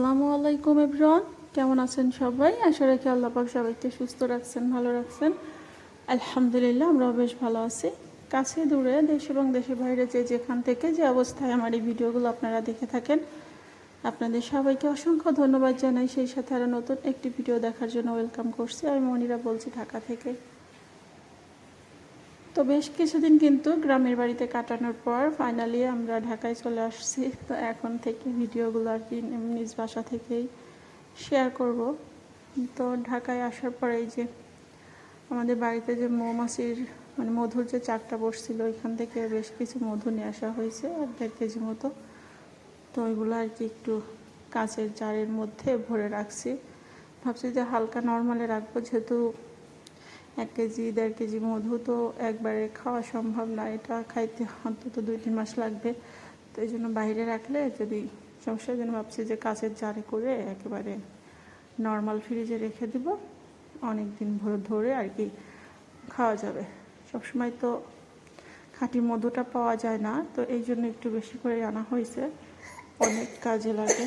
আসসালামু আলাইকুম এভরিওয়ান। কেমন আছেন সবাই? আশা রাখি আল্লাহ পাক সবাইকে সুস্থ রাখছেন, ভালো রাখছেন। আলহামদুলিল্লাহ, আমরাও বেশ ভালো আছি। কাছে দূরে দেশ এবং দেশের বাইরে যে যেখান থেকে যে অবস্থায় আমার এই ভিডিওগুলো আপনারা দেখে থাকেন, আপনাদের সবাইকে অসংখ্য ধন্যবাদ জানাই। সেই সাথে আরও নতুন একটি ভিডিও দেখার জন্য ওয়েলকাম করছি। আমি মনিরা বলছি ঢাকা থেকে। তো বেশ কিছুদিন কিন্তু গ্রামের বাড়িতে কাটানোর পর ফাইনালি আমরা ঢাকায় চলে আসছি। তো এখন থেকে ভিডিওগুলো আর কি নিজ বাসা থেকেই শেয়ার করব। তো ঢাকায় আসার পরে এই যে আমাদের বাড়িতে যে মৌমাছির মানে মধুর যে চাকটা বসছিল, ওইখান থেকে বেশ কিছু মধু নিয়ে আসা হয়েছে এক দেড় কেজি মতো। তো ওইগুলো আর কি একটু কাঁচের জারের মধ্যে ভরে রাখছি। ভাবছি যে হালকা নর্মালে রাখব, যেহেতু এক কেজি, দেড় কেজি মধু তো একবারে খাওয়া সম্ভব না। এটা খাইতে অন্তত দুই, তিন মাস লাগবে। তো এই জন্য বাইরে রাখলে যদি সমস্যার জন্য ভাবছি যে কাঁচের জারে করে একেবারে নর্মাল ফ্রিজে রেখে দিব। অনেক দিন ভরে ধরে আর কি খাওয়া যাবে। সবসময় তো খাঁটি মধুটা পাওয়া যায় না। তো এই জন্য একটু বেশি করে আনা হয়েছে। অনেক কাজে লাগে।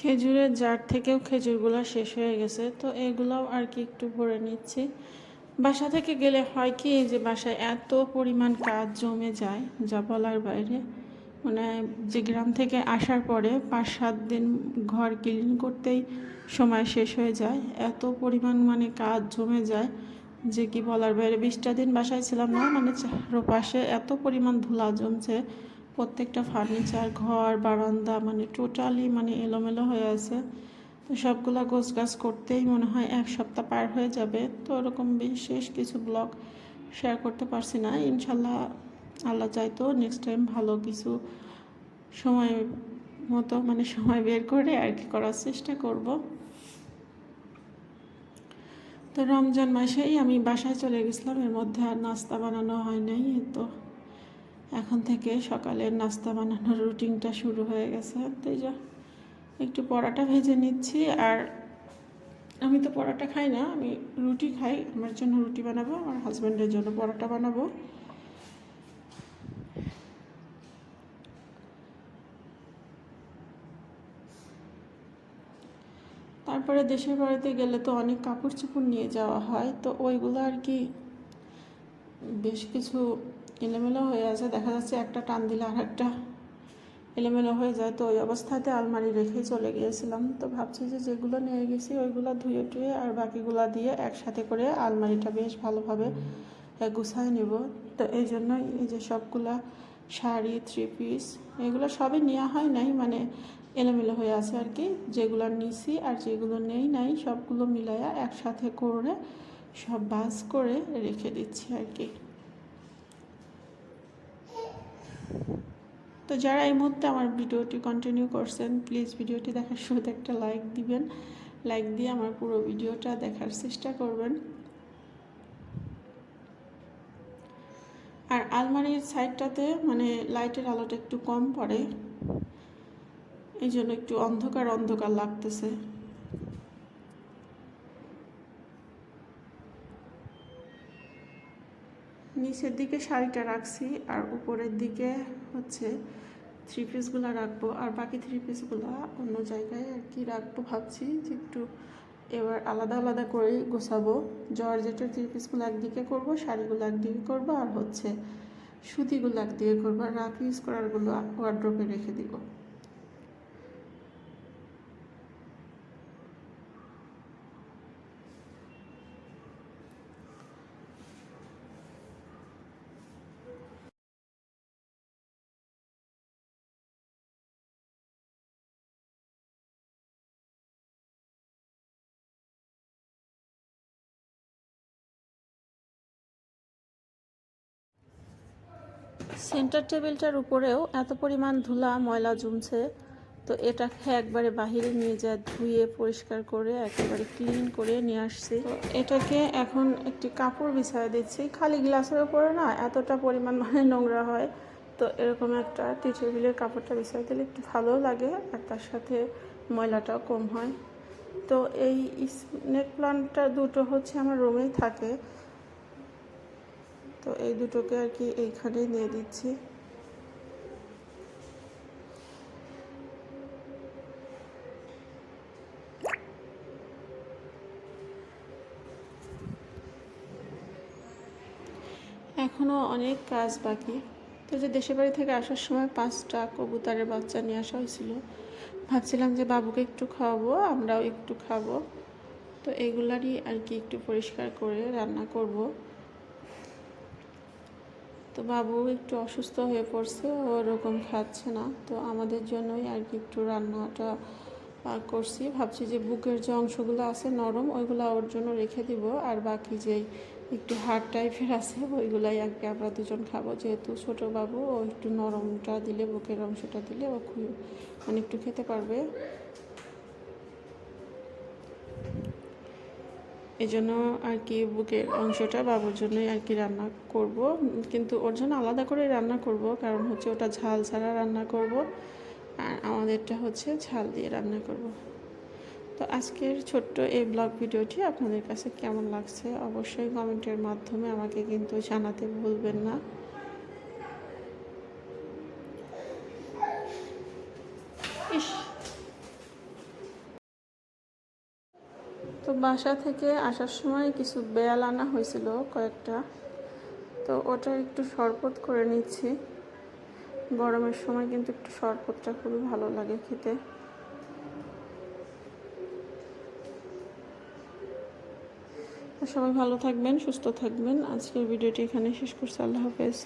খেজুরের জার থেকেও খেজুরগুলো শেষ হয়ে গেছে, তো এগুলোও আর কি একটু ভরে নিচ্ছি। বাসা থেকে গেলে হয় কি যে বাসায় এত পরিমাণ কাজ জমে যায়, যা বলার বাইরে। মানে যে গ্রাম থেকে আসার পরে পাঁচ সাত দিন ঘর ক্লিন করতেই সময় শেষ হয়ে যায়। এত পরিমাণ মানে কাজ জমে যায় যে কি বলার বাইরে, বিশটা দিন বাসায় ছিলাম না মানে চারপাশে এত পরিমাণ ধুলা জমছে প্রত্যেকটা ফার্নিচার, ঘর, বারান্দা মানে টোটালি মানে এলোমেলো হয়ে আছে। তো সবগুলা গোছ গাছ করতেই মনে হয় এক সপ্তাহ পার হয়ে যাবে। তো ওরকম বিশেষ কিছু ব্লগ শেয়ার করতে পারছি না। ইনশাল্লাহ আল্লাহ চাইতো নেক্সট টাইম ভালো কিছু সময় মতো মানে সময় বের করে আর কি করার চেষ্টা করব। তো রমজান মাসেই আমি বাসায় চলে গেছিলাম। এর মধ্যে আর নাস্তা বানানো হয় নাই তো এখন থেকে সকালের নাস্তা বানানোর রুটিনটা শুরু হয়ে গেছে। তাই যা, একটু পরোটা ভেজে নিচ্ছি। আর আমি তো পরোটা খাই না, আমি রুটি খাই। আমার জন্য রুটি বানাবো, আমার হাজব্যান্ডের জন্য পরোটা বানাবো। তারপরে দেশের বাড়িতে গেলে তো অনেক কাপড় চোপড় নিয়ে যাওয়া হয়, তো ওইগুলো আর কি বেশ কিছু এলোমেলো হয়ে আছে, দেখা যাচ্ছে একটা টান দিলে আর একটা এলোমেলো হয়ে যায়। তো ওই অবস্থাতে আলমারি রেখেই চলে গিয়েছিলাম। তো ভাবছি যে যেগুলো নিয়ে গেছি ওইগুলো ধুয়ে টুয়ে আর বাকিগুলো দিয়ে একসাথে করে আলমারিটা বেশ ভালোভাবে গুছায় নেব। তো এই জন্যই এই যে সবগুলা শাড়ি থ্রি পিস এগুলো সবই নেওয়া হয় নাই মানে এলোমেলো হয়ে আছে আর কি। যেগুলো নিছি আর যেগুলো নেই নাই, সবগুলো মিলাইয়া একসাথে করে সব বাস করে রেখে দিচ্ছি আর কি। তো যারা এই মুহূর্তে আমার ভিডিওটি কন্টিনিউ করছেন প্লিজ ভিডিওটি দেখার শুরুতে একটা লাইক দিবেন। লাইক দিয়ে আমার পুরো ভিডিওটা দেখার চেষ্টা করবেন। আর আলমারির সাইডটাতে মানে লাইটের আলোটা একটু কম পড়ে। এই জন্য একটু অন্ধকার অন্ধকার লাগতেছে। নিচের দিকে শাড়িটা রাখছি আর উপরের দিকে হচ্ছে থ্রি পিসগুলো রাখব। আর বাকি থ্রি পিসগুলো অন্য জায়গায় আর কি রাখব ভাবছি যে একটু এবার আলাদা আলাদা করে গোছাবো। জর্জেটের থ্রি পিসগুলো একদিকে করব, শাড়িগুলো একদিকে করব আর হচ্ছে সুতিগুলো একদিকে করব। আর রাফ ইউজ করারগুলো ওয়ার্ড্রপে রেখে দিব। সেন্টার টেবিলটার উপরেও এত পরিমাণ ধুলা, ময়লা জমছে, তো এটাকে একবারে বাহিরে নিয়ে যা, ধুয়ে পরিষ্কার করে, একেবারে ক্লিন করে নিয়ে আসছি। তো এটাকে এখন একটি কাপড় বিছায় দিচ্ছি। খালি গ্লাসের উপরে না এতটা পরিমাণ মানে নোংরা হয়, তো এরকম একটা টি টেবিলের কাপড়টা বিছাই দিলে একটু ভালো লাগে আর তার সাথে ময়লাটাও কম হয়। তো এই স্নেক প্লান্টটা দুটো হচ্ছে আমার রুমেই থাকে। তো এই দুটোকে আর কি এইখানেই নিয়ে দিচ্ছি। এখনও অনেক কাজ বাকি। তো যে দেশের বাড়ি থেকে আসার সময় পাঁচটা কবুতারের বাচ্চা নিয়ে আসা হয়েছিল। ভাবছিলাম যে বাবুকে একটু খাওয়াবো, আমরাও একটু খাব। তো এগুলারই আর কি একটু পরিষ্কার করে রান্না করব। তো বাবু একটু অসুস্থ হয়ে পড়ছে ওরকম খাচ্ছে না। তো আমাদের জন্যই আর কি একটু রান্নাটা করছি। ভাবছি যে বুকের যে অংশগুলো আছে নরম, ওইগুলো ওর জন্য রেখে দিব। আর বাকি যেই একটু হার্ড টাইপের আছে, ওইগুলাই আর কি আমরা দুজন খাব। যেহেতু ছোট বাবু, ও একটু নরমটা দিলে, বুকের অংশটা দিলে ও খুব মানে একটু খেতে পারবে। এই জন্য আর কি বুকের অংশটা বাবুর জন্যই আর কি রান্না করব। কিন্তু ওর জন্য আলাদা করে রান্না করব, কারণ হচ্ছে ওটা ঝাল ছাড়া রান্না করব, আর আমাদেরটা হচ্ছে ঝাল দিয়ে রান্না করব। তো আজকের ছোট্ট এই ব্লগ ভিডিওটি আপনাদের কাছে কেমন লাগছে অবশ্যই কমেন্টের মাধ্যমে আমাকে কিন্তু জানাতে ভুলবেন না। বাসা থেকে আসার সময় কিছু বেয়াল আনা হয়েছিল কয়েকটা। তো ওটা একটু শরবত করে নিচ্ছি। গরমের সময় কিন্তু একটু শরবতটা খুবই ভালো লাগে খেতে। সবাই ভালো থাকবেন, সুস্থ থাকবেন। আজকের ভিডিওটি এখানে শেষ করছি। আল্লাহ হাফেজ।